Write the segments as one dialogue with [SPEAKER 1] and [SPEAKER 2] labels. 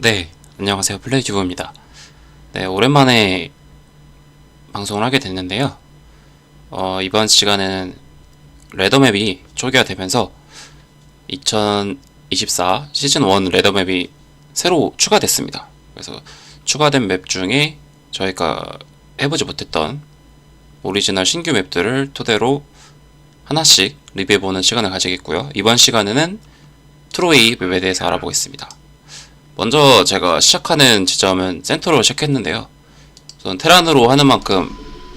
[SPEAKER 1] 네, 안녕하세요. 플레이튜브입니다. 네, 오랜만에 방송을 하게 됐는데요. 어, 이번 시간에는 레더맵이 초기화되면서 2024 시즌 1 레더맵이 새로 추가됐습니다. 그래서 추가된 맵 중에 저희가 해보지 못했던 오리지널 신규 맵들을 토대로 하나씩 리뷰해보는 시간을 가지겠고요. 이번 시간에는 트로이 맵에 대해서 알아보겠습니다. 먼저 제가 시작하는 지점은 센터로 시작했는데요. 우선 테란으로 하는 만큼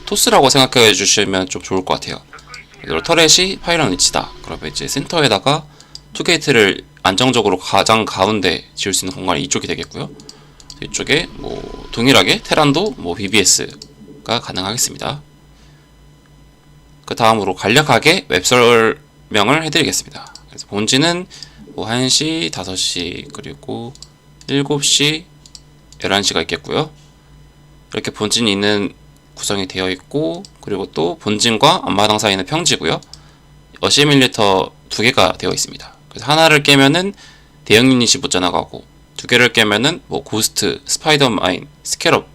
[SPEAKER 1] 토스라고 생각해 주시면 좀 좋을 것 같아요. 그리고 터렛이 파이런 위치다. 그러면 이제 센터에다가 투게이트를 안정적으로 가장 가운데 지을 수 있는 공간이 이쪽이 되겠고요. 이쪽에 뭐 동일하게 테란도 뭐 BBS가 가능하겠습니다. 그 다음으로 간략하게 웹 설명을 해드리겠습니다. 그래서 본지는 뭐 1시, 5시, 그리고 7시, 11시가 있겠고요. 이렇게 본진이 있는 구성이 되어 있고 그리고 또 본진과 앞마당 사이는 평지고요. 어시밀리터 두 개가 되어 있습니다. 그래서 하나를 깨면은 대형 유닛이 못 지나가고 두 개를 깨면은 뭐 고스트, 스파이더마인, 스캐럽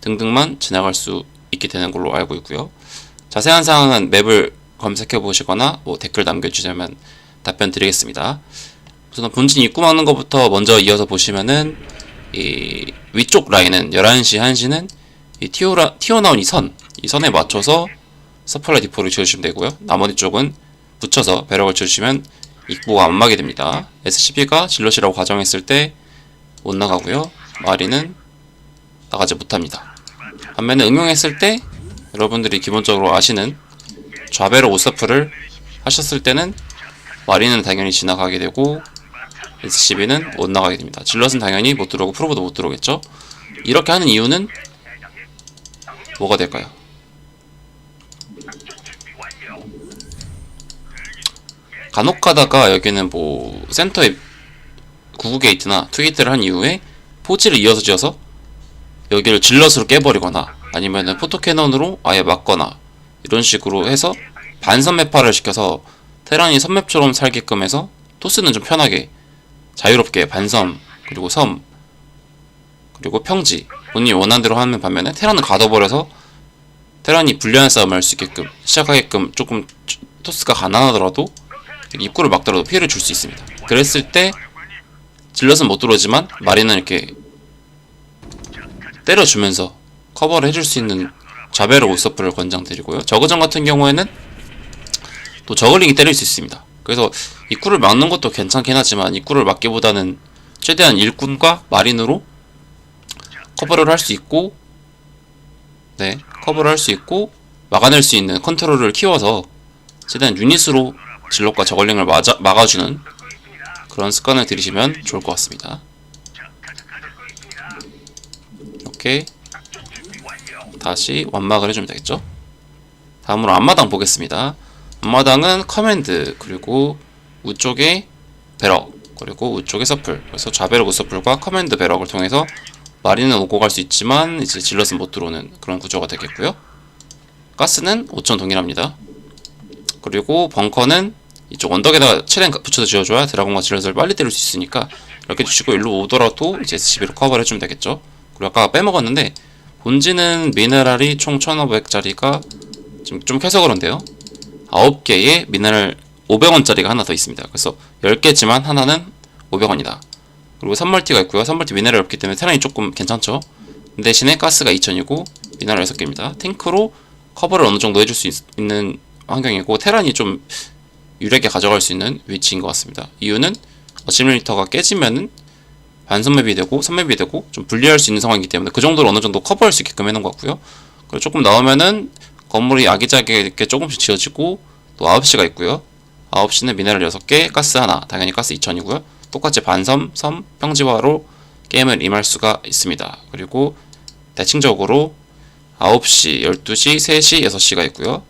[SPEAKER 1] 등등만 지나갈 수 있게 되는 걸로 알고 있고요. 자세한 사항은 맵을 검색해 보시거나 뭐 댓글 남겨주시면 답변 드리겠습니다. 우선 본진 입구 막는 것부터 먼저 이어서 보시면은 이 위쪽 라인은 11시, 1시는 이 튀어라, 튀어나온 이 선, 이 선에 맞춰서 서플라이 디포를 지어주시면 되고요. 나머지 쪽은 붙여서 배럭을 지어주시면 입구가 안 막게 됩니다. SCP가 질럿이라고 가정했을 때 못 나가고요. 마리는 나가지 못합니다. 반면에 응용했을 때 여러분들이 기본적으로 아시는 좌배로 오서프를 하셨을 때는 마리는 당연히 지나가게 되고 SCB는 못 나가게 됩니다. 질럿은 당연히 못 들어오고 프로보도 못 들어오겠죠. 이렇게 하는 이유는 뭐가 될까요? 간혹 가다가 여기는 뭐 센터에 구구 게이트나 투 게이트를 한 이후에 포지를 이어서 지어서 여기를 질럿으로 깨버리거나 아니면은 포토캐논으로 아예 막거나 이런 식으로 해서 반선 매파를 시켜서 테란이 선맵처럼 살게끔 해서 토스는 좀 편하게 자유롭게 반섬 그리고 섬 그리고 평지 본인이 원하는 대로 하는 반면에 테란은 가둬버려서 테란이 불리한 싸움을 할 수 있게끔 시작하게끔 조금 토스가 가난하더라도 입구를 막더라도 피해를 줄 수 있습니다. 그랬을 때 질럿은 못 들어오지만 마리는 이렇게 때려주면서 커버를 해줄 수 있는 자베르 오서프를 권장드리고요. 저그전 같은 경우에는 또 저글링이 때릴 수 있습니다. 그래서 입구를 막는 것도 괜찮긴 하지만 입구를 막기보다는 최대한 일꾼과 마린으로 커버를 할 수 있고 네 커버를 할 수 있고 막아낼 수 있는 컨트롤을 키워서 최대한 유닛으로 질럿과 저글링을 맞아, 막아주는 그런 습관을 들이시면 좋을 것 같습니다. 이렇게 다시 완막을 해주면 되겠죠? 다음으로 앞마당 보겠습니다. 앞마당은 커맨드 그리고 우쪽에 배럭 그리고 우쪽에 서플 그래서 좌배럭 우서플과 커맨드 배럭을 통해서 마리는 오고 갈 수 있지만 이제 질럿은 못 들어오는 그런 구조가 되겠고요. 가스는 5천 동일합니다. 그리고 벙커는 이쪽 언덕에다가 체랭 붙여서 지어줘야 드라곤과 질럿을 빨리 때릴 수 있으니까 이렇게 주시고 일로 오더라도 이제 SCB로 커버를 해주면 되겠죠. 그리고 아까 빼먹었는데 본지는 미네랄이 총 1500짜리가 지금 좀 캐서 그런데요. 9개의 미네랄 500원짜리가 하나 더 있습니다. 그래서 10개지만 하나는 500원이다. 그리고 선멀티가 있고요. 선멀티 미네랄이 없기 때문에 테란이 조금 괜찮죠. 대신에 가스가 2000이고 미네랄 6개입니다. 탱크로 커버를 어느 정도 해줄 수 있, 는 환경이고 테란이 좀 유리하게 가져갈 수 있는 위치인 것 같습니다. 이유는 어시밀리터가 깨지면은 반선맵이 되고 선맵이 되고 좀 분리할 수 있는 상황이기 때문에 그 정도로 어느 정도 커버할 수 있게끔 해놓은 것 같고요. 그리고 조금 나오면은 건물이 아기자기하게 조금씩 지어지고 또 9시가 있고요. 9시는 미네랄 6개, 가스 하나, 당연히 가스 2000이고요. 똑같이 반섬, 섬, 평지화로 게임을 임할 수가 있습니다. 그리고 대칭적으로 9시, 12시, 3시, 6시가 있고요.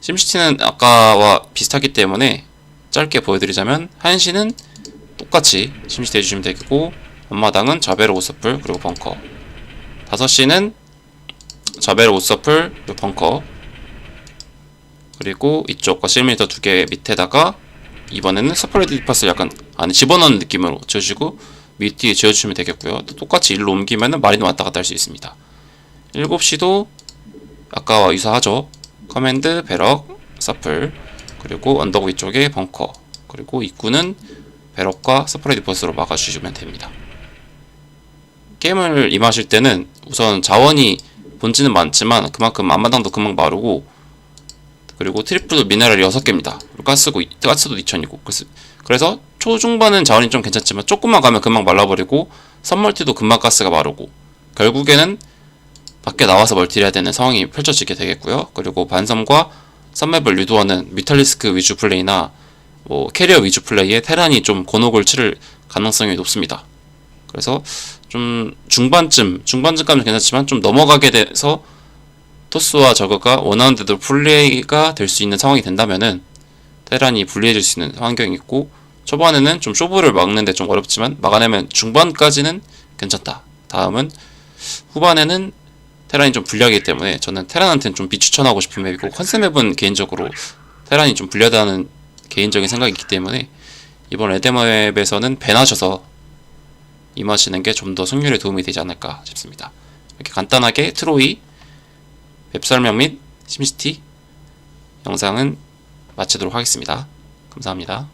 [SPEAKER 1] 심시티는 아까와 비슷하기 때문에 짧게 보여드리자면 1시는 똑같이 심시티 해주시면 되고 앞마당은 자베르 오서플 그리고 벙커 5시는 자베르 오서플 그리고 벙커 그리고 이쪽과 실미터 두 개 밑에다가 이번에는 서플레이드 디파스를 약간 안에 집어넣는 느낌으로 지어주고 밑 뒤에 지어주시면 되겠고요. 또 똑같이 일로 옮기면은 마린도 왔다 갔다 할 수 있습니다. 7시도 아까와 유사하죠. 커맨드, 배럭, 서플, 그리고 언덕 위쪽에 벙커, 그리고 입구는 배럭과 서프라이드 버스로 막아주시면 됩니다. 게임을 임하실 때는 우선 자원이 본진은 많지만 그만큼 앞마당도 금방 마르고 그리고 트리플도 미네랄이 6개입니다. 가스고 가스도 2000이고 그래서, 초중반은 자원이 좀 괜찮지만 조금만 가면 금방 말라버리고 선멀티도 금방 가스가 마르고 결국에는 밖에 나와서 멀티를 해야 되는 상황이 펼쳐지게 되겠고요. 그리고 반섬과 썸맵을 유도하는 뮤탈리스크 위주 플레이나 뭐 캐리어 위주 플레이에 테란이 좀 곤혹을 치를 가능성이 높습니다. 그래서 좀 중반쯤 중반쯤까지는 괜찮지만 좀 넘어가게 돼서 토스와 저거가 원하는 대로 플레이가 될 수 있는 상황이 된다면은 테란이 불리해질 수 있는 환경이 있고 초반에는 좀 쇼부를 막는데 좀 어렵지만 막아내면 중반까지는 괜찮다. 다음은 후반에는 테란이 좀 불리하기 때문에 저는 테란한테는 좀 비추천하고 싶은 맵이고 컨셉 맵은 개인적으로 테란이 좀 불리하다는 개인적인 생각이 있기 때문에 이번 레데맵에서는 배나셔서 임하시는 게 좀 더 승률에 도움이 되지 않을까 싶습니다. 이렇게 간단하게 트로이 웹 설명 및 심시티 영상은 마치도록 하겠습니다. 감사합니다.